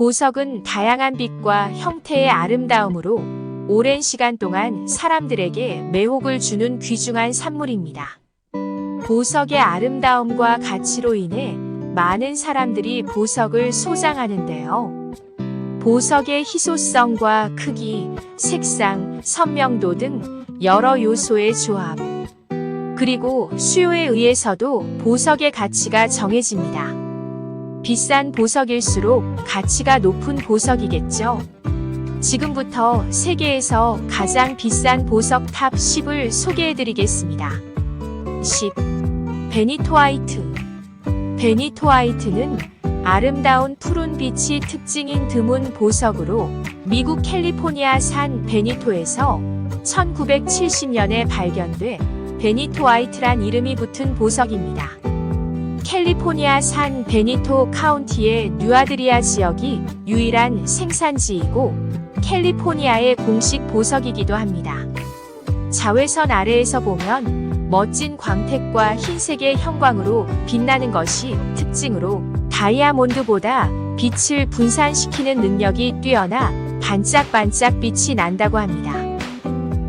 보석은 다양한 빛과 형태의 아름다움으로 오랜 시간 동안 사람들에게 매혹을 주는 귀중한 산물입니다. 보석의 아름다움과 가치로 인해 많은 사람들이 보석을 소장하는데요. 보석의 희소성과 크기, 색상, 선명도 등 여러 요소의 조합, 그리고 수요에 의해서도 보석의 가치가 정해집니다. 비싼 보석일수록 가치가 높은 보석이겠죠. 지금부터 세계에서 가장 비싼 보석 탑 10을 소개해 드리겠습니다. 10. 베니토 화이트. 베니토 화이트는 아름다운 푸른 빛이 특징인 드문 보석으로 미국 캘리포니아 산 베니토에서 1970년에 발견돼 베니토 화이트란 이름이 붙은 보석입니다. 캘리포니아 산 베니토 카운티의 뉴아드리아 지역이 유일한 생산지이고 캘리포니아의 공식 보석이기도 합니다. 자외선 아래에서 보면 멋진 광택과 흰색의 형광으로 빛나는 것이 특징으로 다이아몬드보다 빛을 분산시키는 능력이 뛰어나 반짝반짝 빛이 난다고 합니다.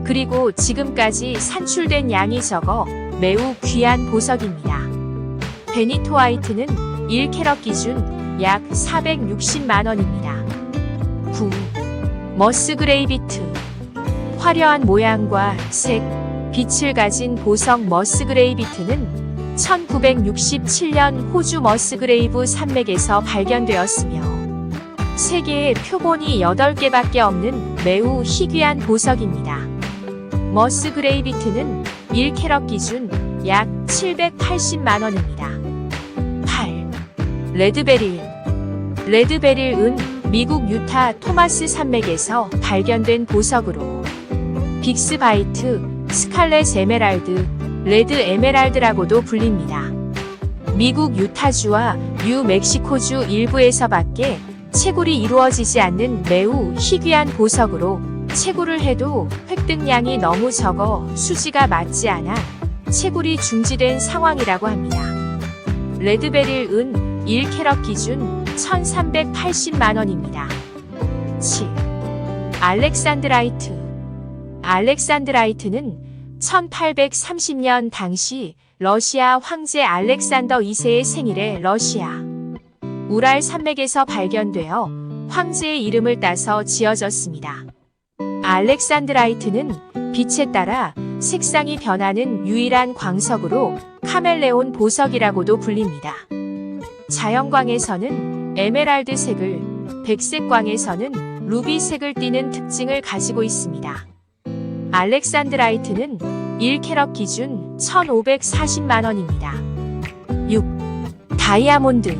그리고 지금까지 산출된 양이 적어 매우 귀한 보석입니다. 베니토 화이트는 1캐럿 기준 약 460만 원입니다. 9. 머스 그레이비트 화려한 모양과 색, 빛을 가진 보석 머스 그레이비트는 1967년 호주 머스 그레이브 산맥에서 발견되었으며 세계에 표본이 8개밖에 없는 매우 희귀한 보석입니다. 머스 그레이비트는 1캐럿 기준 약 780만 원입니다. 8. 레드베릴 레드베릴은 미국 유타 토마스 산맥에서 발견된 보석으로 빅스바이트, 스칼렛 에메랄드, 레드 에메랄드라고도 불립니다. 미국 유타주와 뉴멕시코주 일부에서밖에 채굴이 이루어지지 않는 매우 희귀한 보석으로 채굴을 해도 획득량이 너무 적어 수지가 맞지 않아 채굴이 중지된 상황이라고 합니다. 레드베릴 은 1캐럿 기준 1380만 원입니다. 7. 알렉산드라이트 알렉산드라이트는 1830년 당시 러시아 황제 알렉산더 2세의 생일에 러시아 우랄 산맥에서 발견되어 황제의 이름을 따서 지어졌습니다. 알렉산드라이트는 빛에 따라 색상이 변하는 유일한 광석으로 카멜레온 보석이라고도 불립니다. 자연광에서는 에메랄드색을, 백색광에서는 루비색을 띠는 특징을 가지고 있습니다. 알렉산드라이트는 1캐럿 기준 1,540만 원입니다. 6. 다이아몬드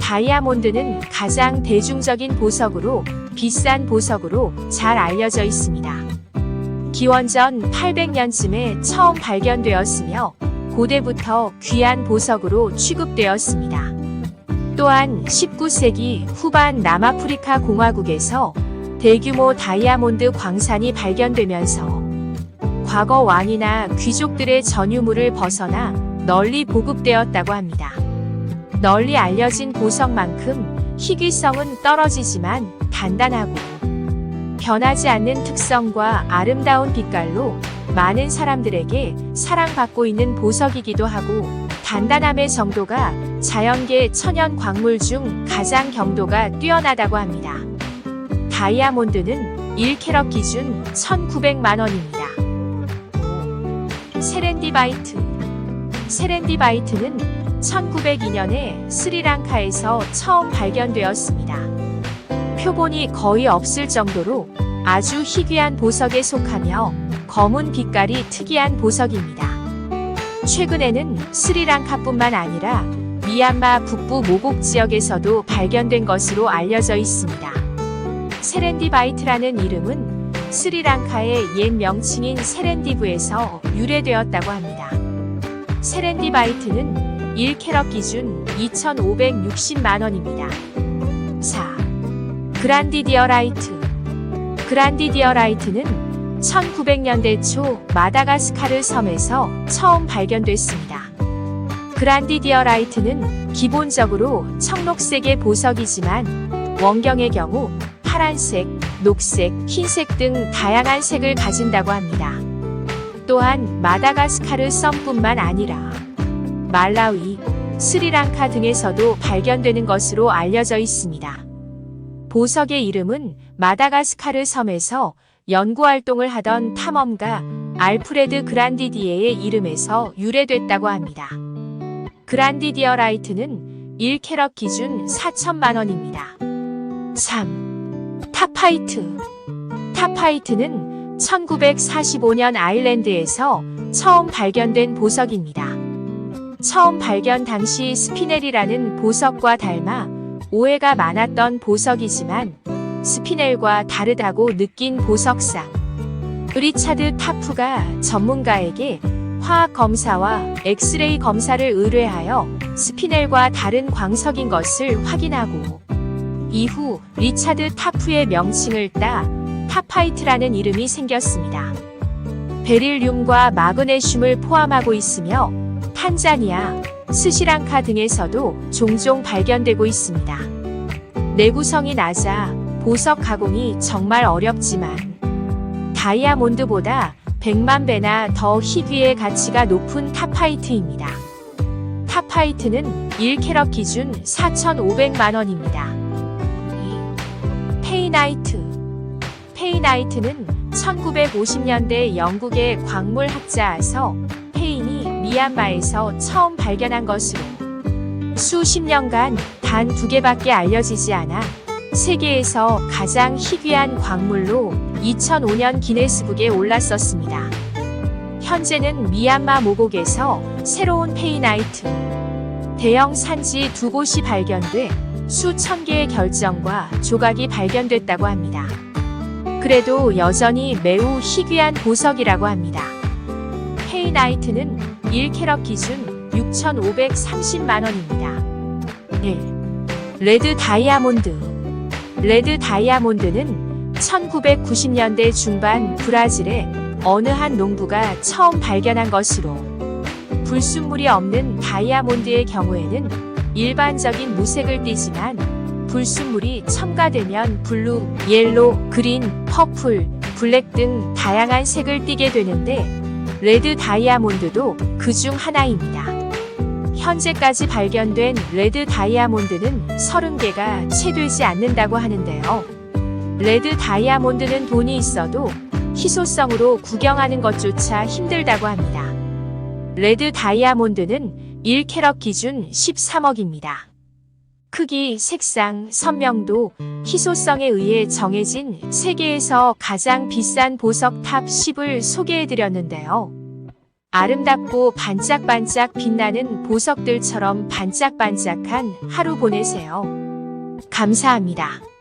다이아몬드는 가장 대중적인 보석으로 비싼 보석으로 잘 알려져 있습니다. 기원전 800년쯤에 처음 발견되었으며 고대부터 귀한 보석으로 취급되었습니다. 또한 19세기 후반 남아프리카 공화국에서 대규모 다이아몬드 광산이 발견되면서 과거 왕이나 귀족들의 전유물을 벗어나 널리 보급되었다고 합니다. 널리 알려진 보석만큼 희귀성은 떨어지지만 단단하고 변하지 않는 특성과 아름다운 빛깔로 많은 사람들에게 사랑받고 있는 보석이기도 하고 단단함의 정도가 자연계 천연 광물 중 가장 경도가 뛰어나다고 합니다. 다이아몬드는 1캐럿 기준 1,900만 원입니다. 세렌디바이트 세렌디바이트는 1902년에 스리랑카에서 처음 발견되었습니다. 표본이 거의 없을 정도로 아주 희귀한 보석에 속하며 검은 빛깔이 특이한 보석입니다. 최근에는 스리랑카뿐만 아니라 미얀마 북부 모곡 지역에서도 발견된 것으로 알려져 있습니다. 세렌디바이트라는 이름은 스리랑카의 옛 명칭인 세렌디브에서 유래되었다고 합니다. 세렌디바이트는 1캐럿 기준 2,560만 원입니다. 4. 그란디디어라이트 그란디디어라이트는 1900년대 초 마다가스카르 섬에서 처음 발견됐습니다. 그란디디어라이트는 기본적으로 청록색의 보석이지만 원경의 경우 파란색, 녹색, 흰색 등 다양한 색을 가진다고 합니다. 또한 마다가스카르 썸뿐만 아니라 말라위, 스리랑카 등에서도 발견되는 것으로 알려져 있습니다. 보석의 이름은 마다가스카르 섬에서 연구 활동을 하던 탐험가 알프레드 그란디디에의 이름에서 유래됐다고 합니다. 그란디디어 라이트는 1캐럿 기준 4천만 원입니다. 3. 타파이트 타파이트는 1945년 아일랜드에서 처음 발견된 보석입니다. 처음 발견 당시 스피넬이라는 보석과 닮아 오해가 많았던 보석이지만 스피넬과 다르다고 느낀 보석상 리차드 타프가 전문가에게 화학 검사와 엑스레이 검사를 의뢰하여 스피넬과 다른 광석인 것을 확인하고 이후 리차드 타프의 명칭을 따 타파이트라는 이름이 생겼습니다. 베릴륨과 마그네슘을 포함하고 있으며 탄자니아, 스시랑카 등에서도 종종 발견되고 있습니다. 내구성이 낮아 보석 가공이 정말 어렵지만 다이아몬드보다 100만 배나 더 희귀의 가치가 높은 타파이트입니다. 타파이트는 1캐럿 기준 4,500만 원입니다. 페이나이트 페이나이트는 1950년대 영국의 광물 학자서 페인이 미얀마에서 처음 발견한 것으로 수십 년간 단 두 개밖에 알려지지 않아 세계에서 가장 희귀한 광물로 2005년 기네스북에 올랐었습니다. 현재는 미얀마 모곡에서 새로운 페이나이트 대형 산지 두 곳이 발견돼 수천 개의 결정과 조각이 발견됐다고 합니다. 그래도 여전히 매우 희귀한 보석이라고 합니다. 페이나이트는 1캐럿 기준 6,530만 원입니다. 1. 레드 다이아몬드 레드 다이아몬드는 1990년대 중반 브라질의 어느 한 농부가 처음 발견한 것으로 불순물이 없는 다이아몬드의 경우에는 일반적인 무색을 띠지만 불순물이 첨가되면 블루, 옐로, 그린, 퍼플, 블랙 등 다양한 색을 띠게 되는데 레드 다이아몬드도 그 중 하나입니다. 현재까지 발견된 레드 다이아몬드는 30개가 채 되지 않는다고 하는데요. 레드 다이아몬드는 돈이 있어도 희소성으로 구경하는 것조차 힘들다고 합니다. 레드 다이아몬드는 1캐럿 기준 13억입니다. 크기, 색상, 선명도, 희소성에 의해 정해진 세계에서 가장 비싼 보석 탑 10을 소개해드렸는데요. 아름답고 반짝반짝 빛나는 보석들처럼 반짝반짝한 하루 보내세요. 감사합니다.